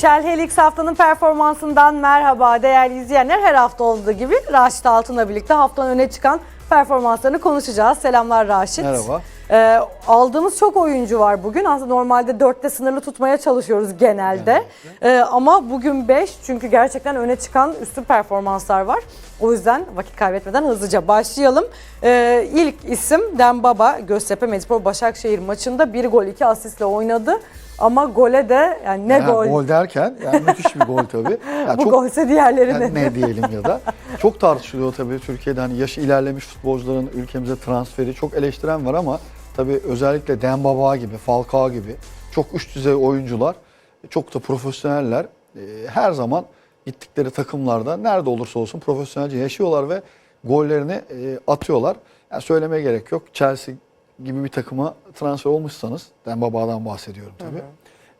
Shell Helix haftanın performansından merhaba değerli izleyenler. Her hafta olduğu gibi Raşit Altun'la birlikte haftanın öne çıkan performanslarını konuşacağız. Selamlar Raşit. Merhaba. Ee, aldığımız çok oyuncu var bugün. Aslında normalde dörtte sınırlı tutmaya çalışıyoruz genelde. Ee, ama bugün 5 çünkü gerçekten öne çıkan üstün performanslar var. O yüzden vakit kaybetmeden hızlıca başlayalım. Ee, ilk isim Dembaba Göztepe Medipol Başakşehir maçında bir gol iki asistle oynadı. Ama gole de yani ne Yani gol, gol derken yani müthiş bir gol tabii. Yani bu çok golse diğerleri yani ne? ne diyelim ya da çok tartışılıyor tabii Türkiye'de hani yaşı ilerlemiş futbolcuların ülkemize transferi çok eleştiren var ama tabii özellikle Dembaba gibi, Falcao gibi çok üst düzey oyuncular, çok da profesyoneller e, her zaman gittikleri takımlarda nerede olursa olsun profesyonelce yaşıyorlar ve gollerini e, atıyorlar. Yani söylemeye gerek yok. Chelsea gibi bir takıma transfer olmuşsanız, Dembaba'dan bahsediyorum tabii.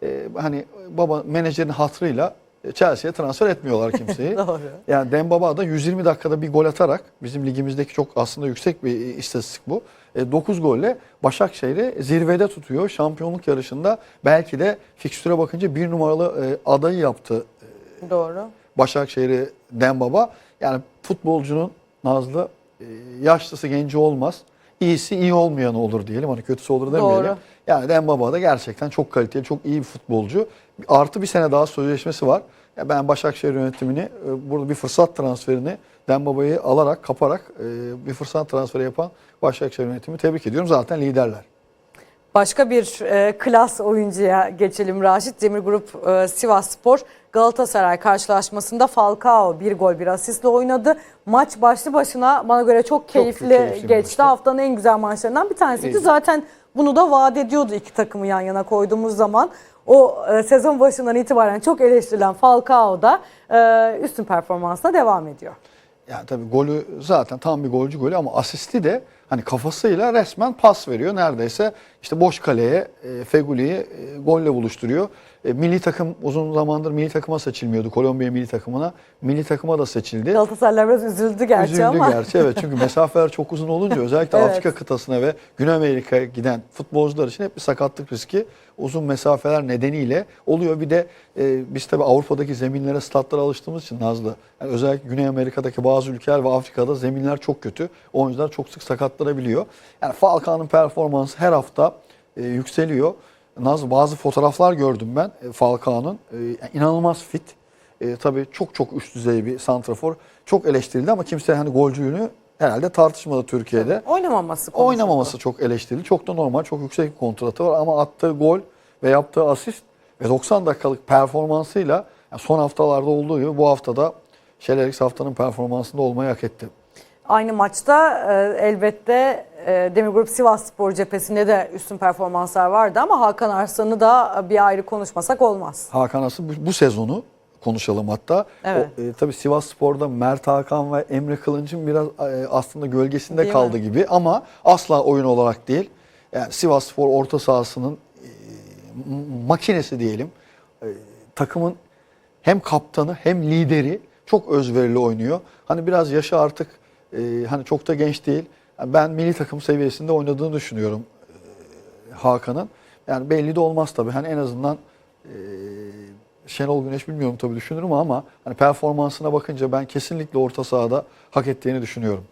E, hani baba menajerin hatrıyla Chelsea'ye transfer etmiyorlar kimseyi. Doğru. Yani Dembaba da 120 dakikada bir gol atarak bizim ligimizdeki çok aslında yüksek bir istatistik bu. 9 golle Başakşehir'i zirvede tutuyor. Şampiyonluk yarışında belki de fikstüre bakınca bir numaralı e, adayı yaptı Doğru. Başakşehir'i Dembaba. Yani futbolcunun Nazlı e, yaşlısı genci olmaz. İyisi iyi olmayan olur diyelim. Hani kötüsü olur demeyelim. Doğru. Yani Dembaba da gerçekten çok kaliteli, çok iyi bir futbolcu. Artı bir sene daha sözleşmesi var. Ya ben Başakşehir yönetimini e, burada bir fırsat transferini Dembaba'yı alarak, kaparak e, bir fırsat transferi yapan Başakşehir yönetimi tebrik ediyorum. Zaten liderler. Başka bir e, klas oyuncuya geçelim Raşit. Demir Grup e, Sivas Spor Galatasaray karşılaşmasında Falcao bir gol bir asistle oynadı. Maç başlı başına bana göre çok keyifli, keyifli bir geçti. maçtı. Haftanın en güzel maçlarından bir tanesiydi. Zaten bunu da vaat ediyordu iki takımı yan yana koyduğumuz zaman. O e, sezon başından itibaren çok eleştirilen Falcao da e, üstün performansla devam ediyor. Yani tabii golü zaten tam bir golcü golü ama asisti de hani kafasıyla resmen pas veriyor. Neredeyse işte boş kaleye e, Feguli'yi e, golle buluşturuyor. E, milli takım uzun zamandır milli takıma seçilmiyordu. Kolombiya milli takımına. Milli takıma da seçildi. Galatasaraylar biraz üzüldü gerçi Üzüldü ama. gerçi evet çünkü mesafeler çok uzun olunca özellikle Evet. Afrika kıtasına ve Güney Amerika'ya giden futbolcular için hep bir sakatlık riski uzun mesafeler nedeniyle oluyor. Bir de e, biz tabii Avrupa'daki zeminlere, statlara alıştığımız için Nazlı yani özellikle Güney Amerika'daki bazı ülkeler ve Afrika'da zeminler çok kötü. Oyuncular çok sık sakatlanabiliyor. Yani Falcao'nun performansı her hafta e, yükseliyor. Nazlı bazı fotoğraflar gördüm ben e, Falcao'nun. E, inanılmaz fit. E, tabii çok çok üst düzey bir santrafor. Çok eleştirildi ama kimse hani golcülüğünü herhalde tartışmadı Türkiye'de. Oynamaması konuşuldu. Oynamaması çok eleştirildi. Çok da normal, çok yüksek bir kontratı var ama attığı gol ve yaptığı asist ve 90 dakikalık performansıyla yani son haftalarda olduğu gibi bu haftada Şelerix haftanın performansında olmayı hak etti. Aynı maçta e, elbette e, Demir Grup Sivas Spor cephesinde de üstün performanslar vardı ama Hakan Arslan'ı da bir ayrı konuşmasak olmaz. Hakan Aslı bu, bu sezonu konuşalım hatta. Evet. O, e, tabii Sivas Spor'da Mert Hakan ve Emre Kılınç'ın biraz e, aslında gölgesinde Değil kaldı mi? gibi ama asla oyun olarak değil. Yani Sivas Spor orta sahasının e, makinesi diyelim. E, takımın hem kaptanı hem lideri çok özverili oynuyor. Hani biraz yaşı artık e, hani çok da genç değil. Ben milli takım seviyesinde oynadığını düşünüyorum e, Hakan'ın. Yani belli de olmaz tabii. Hani en azından e, Şenol Güneş bilmiyorum tabii düşünürüm ama hani performansına bakınca ben kesinlikle orta sahada hak ettiğini düşünüyorum.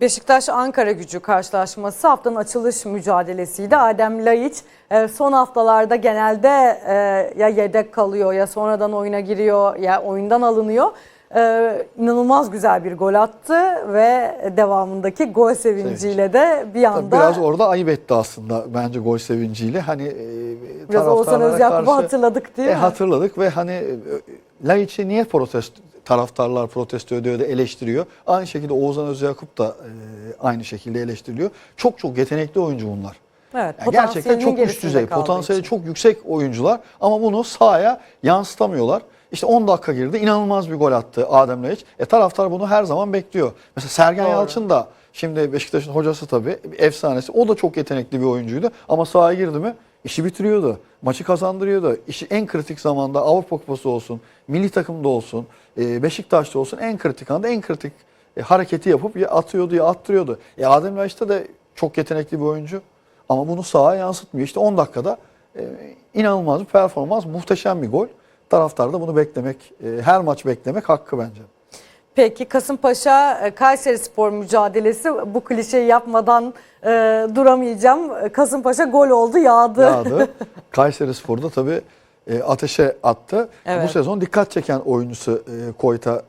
Beşiktaş Ankara gücü karşılaşması haftanın açılış mücadelesiydi. Adem Laiç e, son haftalarda genelde e, ya yedek kalıyor ya sonradan oyuna giriyor ya oyundan alınıyor. E, inanılmaz güzel bir gol attı ve devamındaki gol sevinciyle de bir Tabii anda biraz orada ayıp etti aslında bence gol sevinciyle. Hani e, biraz Oğuzhan Özyakup'u hatırladık değil E, mi? hatırladık ve hani e, Laiç'i niye protesto taraftarlar protesto ediyor da eleştiriyor. Aynı şekilde Oğuzhan Özyakup da e, aynı şekilde eleştiriliyor. Çok çok yetenekli oyuncu bunlar. Evet, Yani gerçekten çok üst düzey, potansiyeli için. çok yüksek oyuncular ama bunu sahaya yansıtamıyorlar. İşte 10 dakika girdi, inanılmaz bir gol attı Adem Laiç. E taraftar bunu her zaman bekliyor. Mesela Sergen Doğru. Yalçın da şimdi Beşiktaş'ın hocası tabii, efsanesi. O da çok yetenekli bir oyuncuydu ama sahaya girdi mi işi bitiriyordu. Maçı kazandırıyordu. İşi en kritik zamanda Avrupa Kupası olsun, milli takımda olsun, e, Beşiktaş'ta olsun en kritik anda en kritik e, hareketi yapıp ya atıyordu ya attırıyordu. E Adem Laiç'te de çok yetenekli bir oyuncu. Ama bunu sahaya yansıtmıyor. İşte 10 dakikada e, inanılmaz bir performans, muhteşem bir gol. Taraftar da bunu beklemek, e, her maç beklemek hakkı bence. Peki Kasımpaşa e, Kayseri Spor mücadelesi bu klişeyi yapmadan e, duramayacağım. Kasımpaşa gol oldu yağdı. yağdı. Kayseri Spor'da tabii e, ateşe attı. Evet. Bu sezon dikkat çeken oyuncusu e, Koyta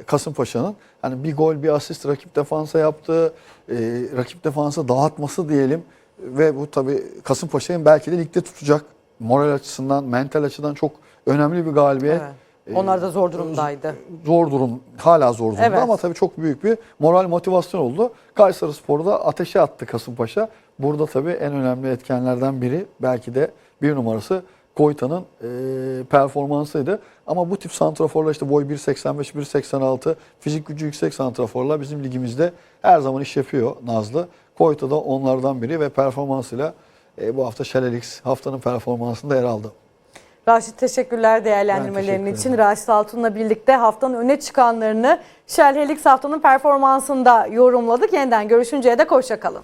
e, Kasımpaşa'nın. Hani bir gol bir asist rakip defansa yaptı. E, rakip defansa dağıtması diyelim. Ve bu tabii Kasımpaşa'yı belki de ligde tutacak. Moral açısından, mental açıdan çok önemli bir galibiyet. Evet. Onlar da zor durumdaydı. Zor durum, hala zor durumda Evet. ama tabii çok büyük bir moral motivasyon oldu. Kayseri Spor'da ateşe attı Kasımpaşa. Burada tabii en önemli etkenlerden biri belki de bir numarası Koyta'nın e, performansıydı. Ama bu tip santraforlar işte boy 1.85, 1.86 fizik gücü yüksek santraforlar bizim ligimizde her zaman iş yapıyor Nazlı. Koyta da onlardan biri ve performansıyla e, bu hafta Şelelix haftanın performansında yer aldı. Raşit teşekkürler değerlendirmelerin teşekkür için. Raşit Altun'la birlikte haftanın öne çıkanlarını Shell Helix haftanın performansında yorumladık. Yeniden görüşünceye dek hoşçakalın.